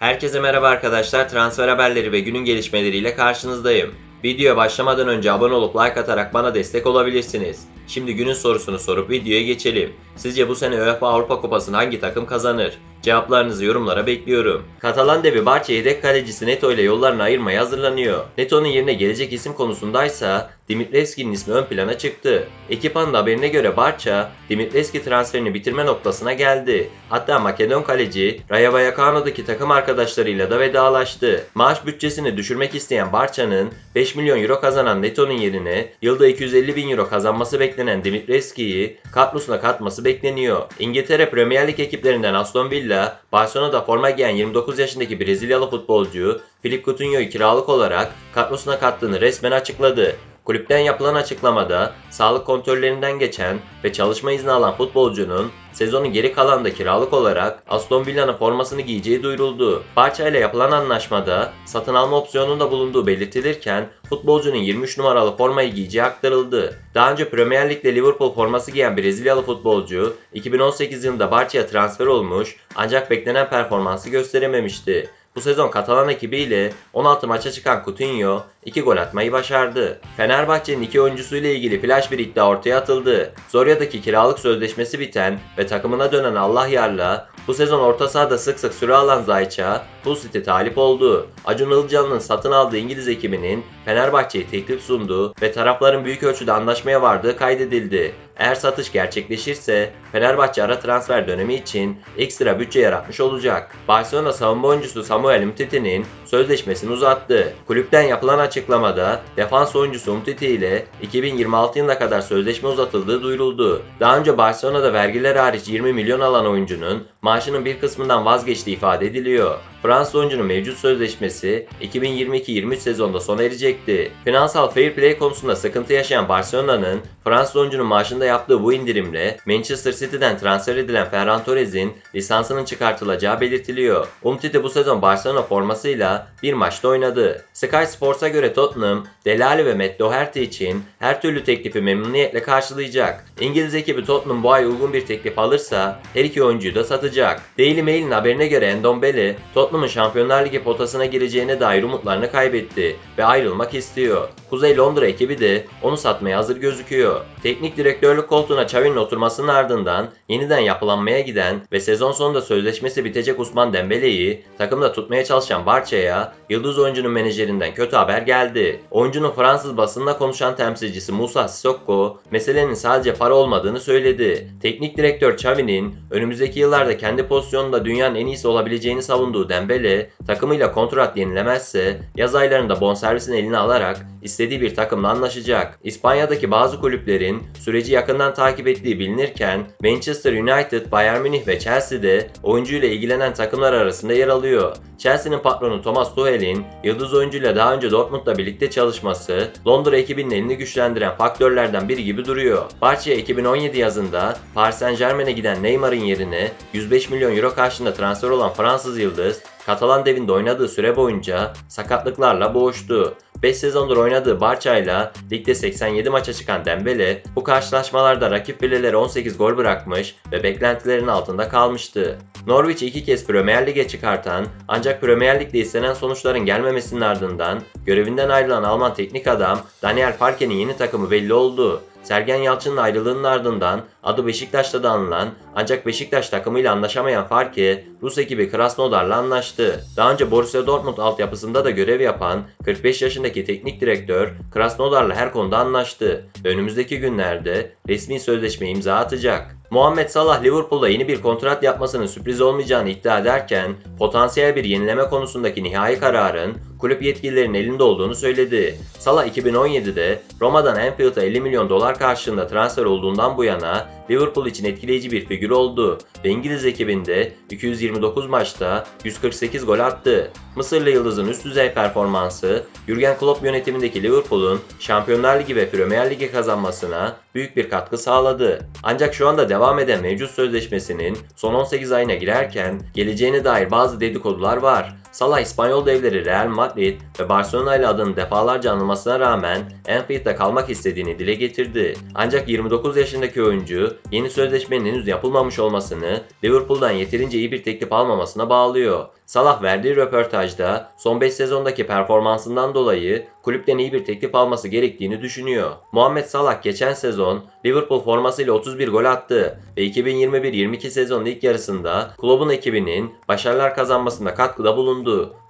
Herkese merhaba arkadaşlar. Transfer haberleri ve günün gelişmeleriyle karşınızdayım. Videoya başlamadan önce abone olup like atarak bana destek olabilirsiniz. Şimdi günün sorusunu sorup videoya geçelim. Sizce bu sene UEFA Avrupa Kupası'nı hangi takım kazanır? Cevaplarınızı yorumlara bekliyorum. Katalan devi Barça yedek kalecisi Neto ile yollarını ayırmaya hazırlanıyor. Neto'nun yerine gelecek isim konusundaysa Dimitrevski'nin ismi ön plana çıktı. Ekipmanın haberine göre Barça, Dimitrevski transferini bitirme noktasına geldi. Hatta Makedon kaleci Rayo Vallecano'daki takım arkadaşlarıyla da vedalaştı. Maaş bütçesini düşürmek isteyen Barça'nın 5 milyon euro kazanan Neto'nun yerine yılda 250 bin euro kazanması beklenen Dimitrevski'yi kadrosuna katması bekleniyor. İngiltere Premier Lig ekiplerinden Aston Villa, Barcelona'da forma giyen 29 yaşındaki Brezilyalı futbolcu Philippe Coutinho'yu kiralık olarak kadrosuna kattığını resmen açıkladı. Kulüpten yapılan açıklamada sağlık kontrollerinden geçen ve çalışma izni alan futbolcunun sezonun geri kalanında kiralık olarak Aston Villa'nın formasını giyeceği duyuruldu. Barça ile yapılan anlaşmada satın alma opsiyonunda bulunduğu belirtilirken futbolcunun 23 numaralı formayı giyeceği aktarıldı. Daha önce Premier Lig'de Liverpool forması giyen Brezilyalı futbolcu 2018 yılında Barça'ya transfer olmuş ancak beklenen performansı gösterememişti. Bu sezon Katalan ekibiyle 16 maça çıkan Coutinho 2 gol atmayı başardı. Fenerbahçe'nin iki oyuncusuyla ilgili flash bir iddia ortaya atıldı. Zorya'daki kiralık sözleşmesi biten ve takımına dönen Allah yarla bu sezon orta sahada sık sık süre alan Zayç'a Hull City talip oldu. Acun Ilıcalı'nın satın aldığı İngiliz ekibinin Fenerbahçe'ye teklif sunduğu ve tarafların büyük ölçüde anlaşmaya vardığı kaydedildi. Eğer satış gerçekleşirse Fenerbahçe ara transfer dönemi için ekstra bütçe yaratmış olacak. Barcelona savunma oyuncusu Samuel Umtiti'nin sözleşmesini uzattı. Kulüpten yapılan açıklamada defans oyuncusu Umtiti ile 2026 yılına kadar sözleşme uzatıldığı duyuruldu. Daha önce Barcelona'da vergiler hariç 20 milyon alan oyuncunun maaşının bir kısmından vazgeçtiği ifade ediliyor. Fransız oyuncunun mevcut sözleşmesi 2022-23 sezonda sona erecekti. Finansal fair play konusunda sıkıntı yaşayan Barcelona'nın Fransız oyuncunun maaşında yaptığı bu indirimle Manchester City'den transfer edilen Ferran Torres'in lisansının çıkartılacağı belirtiliyor. Umtiti bu sezon Barcelona formasıyla bir maçta oynadı. Sky Sports'a göre Tottenham, Delali ve Matt Doherty için her türlü teklifi memnuniyetle karşılayacak. İngiliz ekibi Tottenham bu ay uygun bir teklif alırsa her iki oyuncuyu da satacak. Daily Mail'in haberine göre Endombele, Tottenham'ın Şampiyonlar Ligi potasına gireceğine dair umutlarını kaybetti ve ayrılmak istiyor. Kuzey Londra ekibi de onu satmaya hazır gözüküyor. Teknik direktörlük koltuğuna Xavi'nin oturmasının ardından yeniden yapılanmaya giden ve sezon sonunda sözleşmesi bitecek Usman Dembele'yi takımda tutmaya çalışan Barça'ya yıldız oyuncunun menajerinden kötü haber geldi. Oyuncunun Fransız basınla konuşan temsilcisi Musa Sissoko meselenin sadece para olmadığını söyledi. Teknik direktör Xavi'nin önümüzdeki yıllarda kendi pozisyonunda dünyanın en iyisi olabileceğini savunduğu Dembele takımıyla kontrat yenilemezse yaz aylarında bonservisini eline alarak istediği bir takımla anlaşacak. İspanya'daki bazı kulüplerin süreci yakından takip ettiği bilinirken Manchester United, Bayern Münih ve Chelsea'de oyuncuyla ilgilenen takımlar arasında yer alıyor. Chelsea'nin patronu Thomas Tuchel'in yıldız oyuncuyla daha önce Dortmund'la birlikte çalışması Londra ekibinin elini güçlendiren faktörlerden biri gibi duruyor. Barça 2017 yazında Paris Saint Germain'e giden Neymar'ın yerine 105 milyon euro karşılığında transfer olan Fransız yıldız Katalan devinde oynadığı süre boyunca sakatlıklarla boğuştu. 5 sezondur oynadığı Barça'yla ligde 87 maça çıkan Dembele bu karşılaşmalarda rakip filelere 18 gol bırakmış ve beklentilerin altında kalmıştı. Norwich iki kez Premier Lig'e çıkartan ancak Premier Lig'de istenen sonuçların gelmemesinin ardından görevinden ayrılan Alman teknik adam Daniel Farke'nin yeni takımı belli oldu. Sergen Yalçın'ın ayrılığının ardından adı Beşiktaş'ta da anılan ancak Beşiktaş takımıyla anlaşamayan Farke Rus ekibi Krasnodar'la anlaştı. Daha önce Borussia Dortmund altyapısında da görev yapan 45 yaşındaki teknik direktör Krasnodar'la her konuda anlaştı önümüzdeki günlerde resmi sözleşme imza atacak. Muhammed Salah Liverpool'da yeni bir kontrat yapmasının sürpriz olmayacağını iddia ederken potansiyel bir yenileme konusundaki nihai kararın kulüp yetkililerinin elinde olduğunu söyledi. Salah 2017'de Roma'dan Anfield'a 50 milyon dolar karşılığında transfer olduğundan bu yana Liverpool için etkileyici bir figür oldu ve İngiliz ekibinde 229 maçta 148 gol attı. Mısırlı Yıldız'ın üst düzey performansı, Jurgen Klopp yönetimindeki Liverpool'un Şampiyonlar Ligi ve Premier Ligi kazanmasına büyük bir katkı sağladı. Ancak şu anda devam eden mevcut sözleşmesinin son 18 ayına girerken geleceğine dair bazı dedikodular var. Salah İspanyol devleri Real Madrid ve Barcelona ile adının defalarca anılmasına rağmen Anfield'da kalmak istediğini dile getirdi. Ancak 29 yaşındaki oyuncu yeni sözleşmenin henüz yapılmamış olmasını Liverpool'dan yeterince iyi bir teklif almamasına bağlıyor. Salah verdiği röportajda son 5 sezondaki performansından dolayı kulüpten iyi bir teklif alması gerektiğini düşünüyor. Muhammed Salah geçen sezon Liverpool formasıyla 31 gol attı ve 2021-22 sezonun ilk yarısında kulübün ekibinin başarılar kazanmasında katkıda bulundu.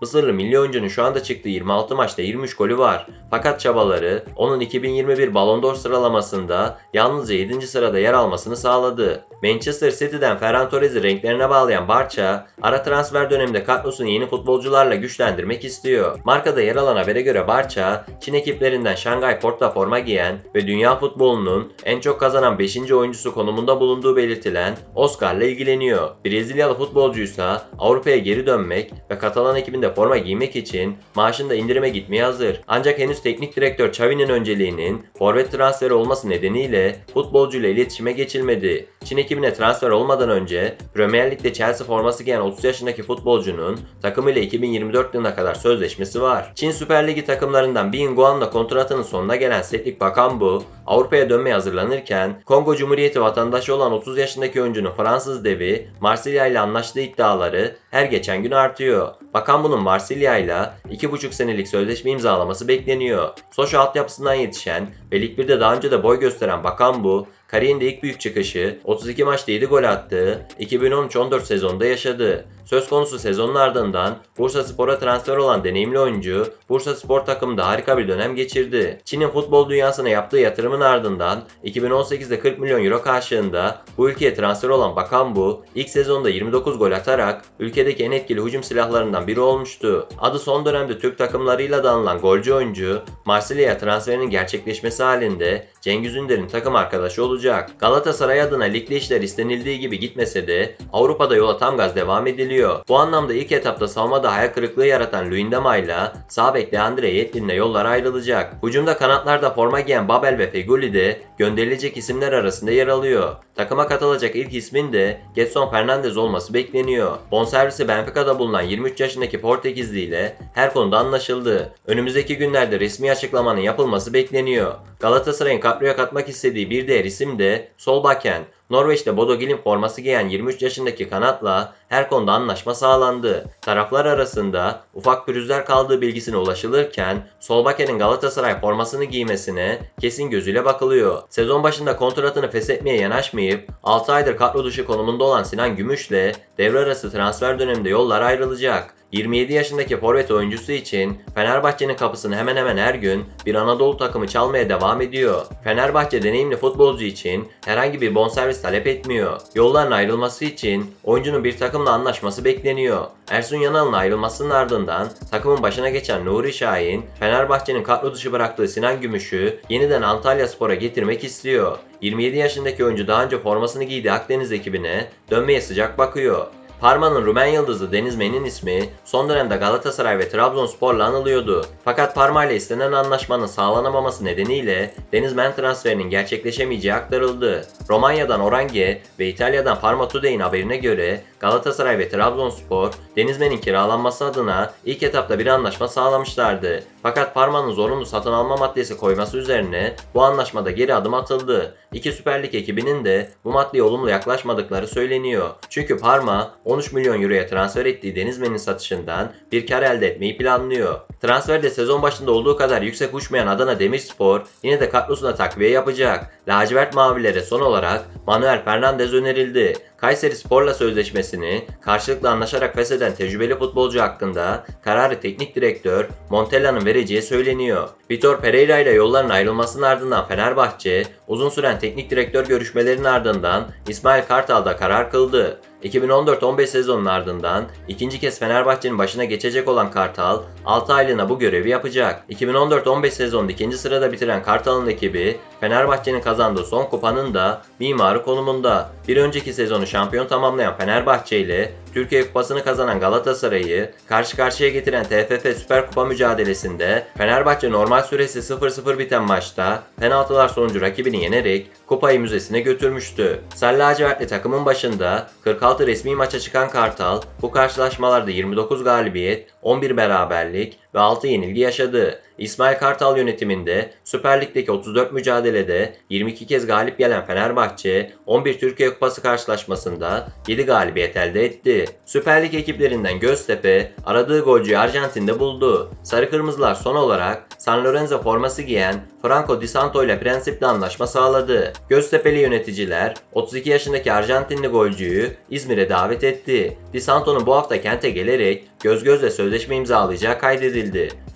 Mısırlı milli oyuncunun şu anda çıktığı 26 maçta 23 golü var. Fakat çabaları onun 2021 Ballon d'Or sıralamasında yalnızca 7. sırada yer almasını sağladı. Manchester City'den Ferran Torres'i renklerine bağlayan Barça, ara transfer döneminde kadrosunu yeni futbolcularla güçlendirmek istiyor. Markada yer alan habere göre Barça, Çin ekiplerinden Şangay Port'ta forma giyen ve dünya futbolunun en çok kazanan 5. oyuncusu konumunda bulunduğu belirtilen Oscar'la ilgileniyor. Brezilyalı futbolcuysa Avrupa'ya geri dönmek ve Katalan ekibinde forma giymek için maaşında indirime gitmeye hazır. Ancak henüz teknik direktör Xavi'nin önceliğinin forvet transferi olması nedeniyle futbolcuyla iletişime geçilmedi. Çin ekibine transfer olmadan önce Premier Lig'de Chelsea forması giyen 30 yaşındaki futbolcunun takımıyla 2024 yılına kadar sözleşmesi var. Çin Süper Ligi takımlarından Bin Guan'la kontratının sonuna gelen Cedric Bakambu, Avrupa'ya dönmeye hazırlanırken Kongo Cumhuriyeti vatandaşı olan 30 yaşındaki oyuncunun Fransız devi Marsilya ile anlaştığı iddiaları her geçen gün artıyor. Bakambu'nun Marsilya ile 2,5 senelik sözleşme imzalaması bekleniyor. Soşu altyapısından yetişen ve Lig 1'de daha önce de boy gösteren Bakambu, kariyerinde ilk büyük çıkışı 32 maçta 7 gol attığı 2013-14 sezonunda yaşadı. Söz konusu sezonun ardından Bursa Spor'a transfer olan deneyimli oyuncu Bursa Spor takımında harika bir dönem geçirdi. Çin'in futbol dünyasına yaptığı yatırımın ardından 2018'de 40 milyon euro karşılığında bu ülkeye transfer olan Bakambu ilk sezonda 29 gol atarak ülkedeki en etkili hücum silahlarından biri olmuştu. Adı son dönemde Türk takımlarıyla da anılan golcü oyuncu Marsilya'ya transferinin gerçekleşmesi halinde Cengiz Ünder'in takım arkadaşı olacak. Galatasaray adına ligde işler istenildiği gibi gitmese de Avrupa'da yola tam gaz devam ediliyor. Bu anlamda ilk etapta savunmada hayal kırıklığı yaratan Luyendama ile sağ bekle Andre Yetlin'le yollar ayrılacak. Hücumda kanatlarda forma giyen Babel ve Feguli de gönderilecek isimler arasında yer alıyor. Takıma katılacak ilk ismin de Getson Fernandez olması bekleniyor. Bonservisi Benfica'da bulunan 23 yaşındaki Portekizli ile her konuda anlaşıldı. Önümüzdeki günlerde resmi açıklamanın yapılması bekleniyor. Galatasaray'ın kadroya katmak istediği bir diğer isim de Solbakken. Norveç'te Bodo Glimt forması giyen 23 yaşındaki kanatla her konuda anlaşma sağlandı. Taraflar arasında ufak pürüzler kaldığı bilgisine ulaşılırken Solbaken'in Galatasaray formasını giymesine kesin gözüyle bakılıyor. Sezon başında kontratını feshetmeye yanaşmayıp 6 aydır kadro dışı konumunda olan Sinan Gümüş'le devre arası transfer döneminde yollar ayrılacak. 27 yaşındaki forvet oyuncusu için Fenerbahçe'nin kapısını hemen hemen her gün bir Anadolu takımı çalmaya devam ediyor. Fenerbahçe deneyimli futbolcu için herhangi bir bonservis talep etmiyor. Yolların ayrılması için oyuncunun bir takımla anlaşması bekleniyor. Ersun Yanal'ın ayrılmasının ardından takımın başına geçen Nuri Şahin, Fenerbahçe'nin kadro dışı bıraktığı Sinan Gümüş'ü yeniden Antalya Spor'a getirmek istiyor. 27 yaşındaki oyuncu daha önce formasını giydiği Akdeniz ekibine dönmeye sıcak bakıyor. Parma'nın Rumen yıldızı Deniz Men'in ismi son dönemde Galatasaray ve Trabzonspor'la anılıyordu. Fakat Parma ile istenen anlaşmanın sağlanamaması nedeniyle Deniz Men transferinin gerçekleşemeyeceği aktarıldı. Romanya'dan Orange ve İtalya'dan Parma Today'in haberine göre Galatasaray ve Trabzonspor Deniz Men'in kiralanması adına ilk etapta bir anlaşma sağlamışlardı. Fakat Parma'nın zorunlu satın alma maddesi koyması üzerine bu anlaşmada geri adım atıldı. İki Süper Lig ekibinin de bu maddeye olumlu yaklaşmadıkları söyleniyor. Çünkü Parma 13 milyon euroya transfer ettiği Denizmen'in satışından bir kar elde etmeyi planlıyor. Transferde sezon başında olduğu kadar yüksek uçmayan Adana Demirspor yine de kadrosuna takviye yapacak. Lacivert Mavilere son olarak Manuel Fernandez önerildi. Kayseri Spor'la sözleşmesini karşılıklı anlaşarak fesheden tecrübeli futbolcu hakkında kararı teknik direktör Montella'nın vereceği söyleniyor. Vitor Pereira ile yolların ayrılmasının ardından Fenerbahçe uzun süren teknik direktör görüşmelerinin ardından İsmail Kartal'da karar kıldı. 2014-15 sezonun ardından ikinci kez Fenerbahçe'nin başına geçecek olan Kartal 6 aylığına bu görevi yapacak. 2014-15 sezonunda ikinci sırada bitiren Kartal'ın ekibi Fenerbahçe'nin kazandığı son kupanın da mimarı konumunda. Bir önceki sezonu şampiyon tamamlayan Fenerbahçe ile Türkiye Kupası'nı kazanan Galatasaray'ı karşı karşıya getiren TFF Süper Kupa mücadelesinde Fenerbahçe normal süresi 0-0 biten maçta penaltılar sonucu rakibini yenerek kupayı müzesine götürmüştü. Sarı lacivertli takımın başında 46 resmi maça çıkan Kartal bu karşılaşmalarda 29 galibiyet, 11 beraberlik ve 6 yenilgi yaşadı. İsmail Kartal yönetiminde Süper Lig'deki 34 mücadelede 22 kez galip gelen Fenerbahçe 11 Türkiye Kupası karşılaşmasında 7 galibiyet elde etti. Süper Lig ekiplerinden Göztepe aradığı golcüyü Arjantin'de buldu. Sarı Kırmızılar son olarak San Lorenzo forması giyen Franco Di Santo ile prensipli anlaşma sağladı. Göztepe'li yöneticiler 32 yaşındaki Arjantinli golcüyü İzmir'e davet etti. Di Santo'nun bu hafta kente gelerek göz gözle sözleşme imzalayacağı kaydedildi.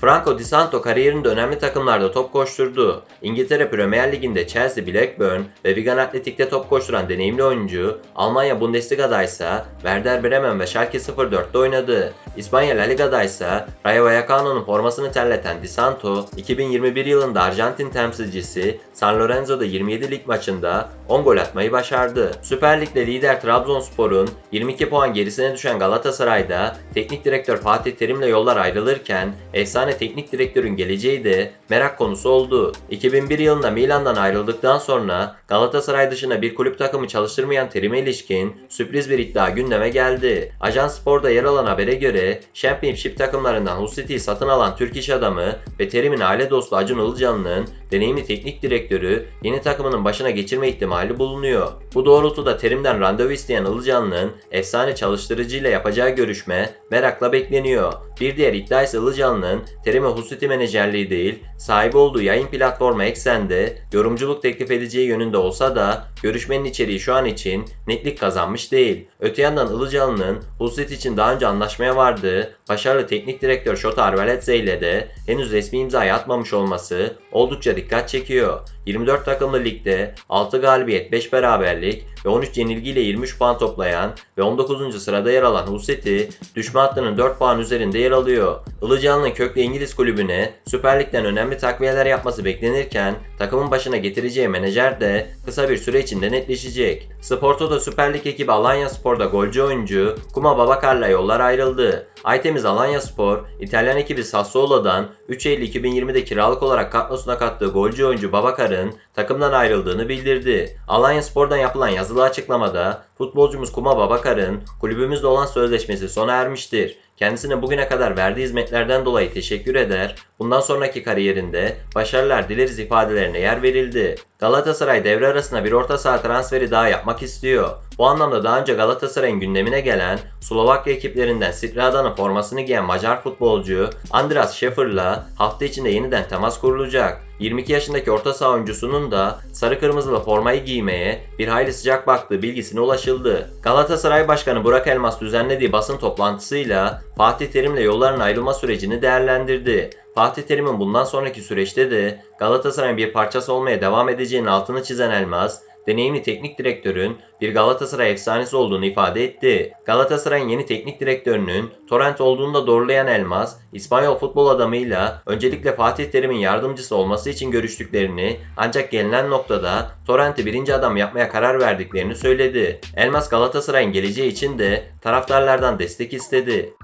Franco Di Santo kariyerinde önemli takımlarda top koşturdu. İngiltere Premier Ligi'nde Chelsea, Blackburn ve Wigan Athletic'te top koşturan deneyimli oyuncu, Almanya Bundesliga'da ise Werder Bremen ve Schalke 04'te oynadı. İspanya La Liga'da ise Rayo Vallecano'nun formasını terleten Di Santo, 2021 yılında Arjantin temsilcisi San Lorenzo'da 27 lig maçında 10 gol atmayı başardı. Süper Lig'de lider Trabzonspor'un 22 puan gerisine düşen Galatasaray'da teknik direktör Fatih Terim'le yollar ayrılırken efsane teknik direktörün geleceği de merak konusu oldu. 2001 yılında Milan'dan ayrıldıktan sonra Galatasaray dışında bir kulüp takımı çalıştırmayan Terim'e ilişkin sürpriz bir iddia gündeme geldi. Ajans Spor'da yer alan habere göre Championship takımlarından Hull satın alan Türk iş adamı ve Terim'in aile dostu Acun Ilıcalı'nın deneyimli teknik direktörü yeni takımının başına geçirme ihtimali bulunuyor. Bu doğrultuda Terim'den randevu isteyen Ilıcalı'nın efsane çalıştırıcıyla yapacağı görüşme merakla bekleniyor. Bir diğer iddia ise Ilıcalı'nın Terim'e City menajerliği değil, sahibi olduğu yayın platformu Eksen'de yorumculuk teklif edeceği yönünde olsa da görüşmenin içeriği şu an için netlik kazanmış değil. Öte yandan Ilıcalı'nın City için daha önce anlaşmaya vardığı başarılı teknik direktör Şota Arveladze ile de henüz resmi imzayı atmamış olması oldukça dikkat çekiyor. 24 takımlı ligde 6 galibiyet, 5 beraberlik ve 13 yenilgiyle 23 puan toplayan ve 19. sırada yer alan City, düşme hattının 4 puan üzerinde yer alıyor. Ilıcalı'nın köklü İngiliz kulübüne Süper Lig'den önemli takviyeler yapması beklenirken takımın başına getireceği menajer de kısa bir süre içinde netleşecek. Sporto'da Süper Lig ekibi Alanya Spor'da golcü oyuncu Kuma Babakar'la yollar ayrıldı. Aytemiz Alanya Spor, İtalyan ekibi Sassuolo'dan 3 Eylül 2020'de kiralık olarak kadrosuna kattığı golcü oyuncu Babakar'ın takımdan ayrıldığını bildirdi. Alanya Spor'dan yapılan yazılı açıklamada futbolcumuz Kuma Babakar'ın kulübümüzle olan sözleşmesi sona ermiştir. Kendisine bugüne kadar verdiği hizmetlerden dolayı teşekkür eder, bundan sonraki kariyerinde başarılar dileriz ifadelerine yer verildi. Galatasaray devre arasında bir orta saha transferi daha yapmak istiyor. Bu anlamda daha önce Galatasaray'ın gündemine gelen Slovakya ekiplerinden Strada'nın formasını giyen Macar futbolcu Andras Schäfer'la hafta içinde yeniden temas kurulacak. 22 yaşındaki orta saha oyuncusunun da sarı kırmızılı formayı giymeye bir hayli sıcak baktığı bilgisine ulaşıldı. Galatasaray Başkanı Burak Elmas düzenlediği basın toplantısıyla Fatih Terim'le yolların ayrılma sürecini değerlendirdi. Fatih Terim'in bundan sonraki süreçte de Galatasaray'ın bir parçası olmaya devam edeceğinin altını çizen Elmas, deneyimli teknik direktörün bir Galatasaray efsanesi olduğunu ifade etti. Galatasaray'ın yeni teknik direktörünün Torrent olduğunu da doğrulayan Elmas, İspanyol futbol adamıyla öncelikle Fatih Terim'in yardımcısı olması için görüştüklerini ancak gelinen noktada Torrent'i birinci adam yapmaya karar verdiklerini söyledi. Elmas Galatasaray'ın geleceği için de taraftarlardan destek istedi.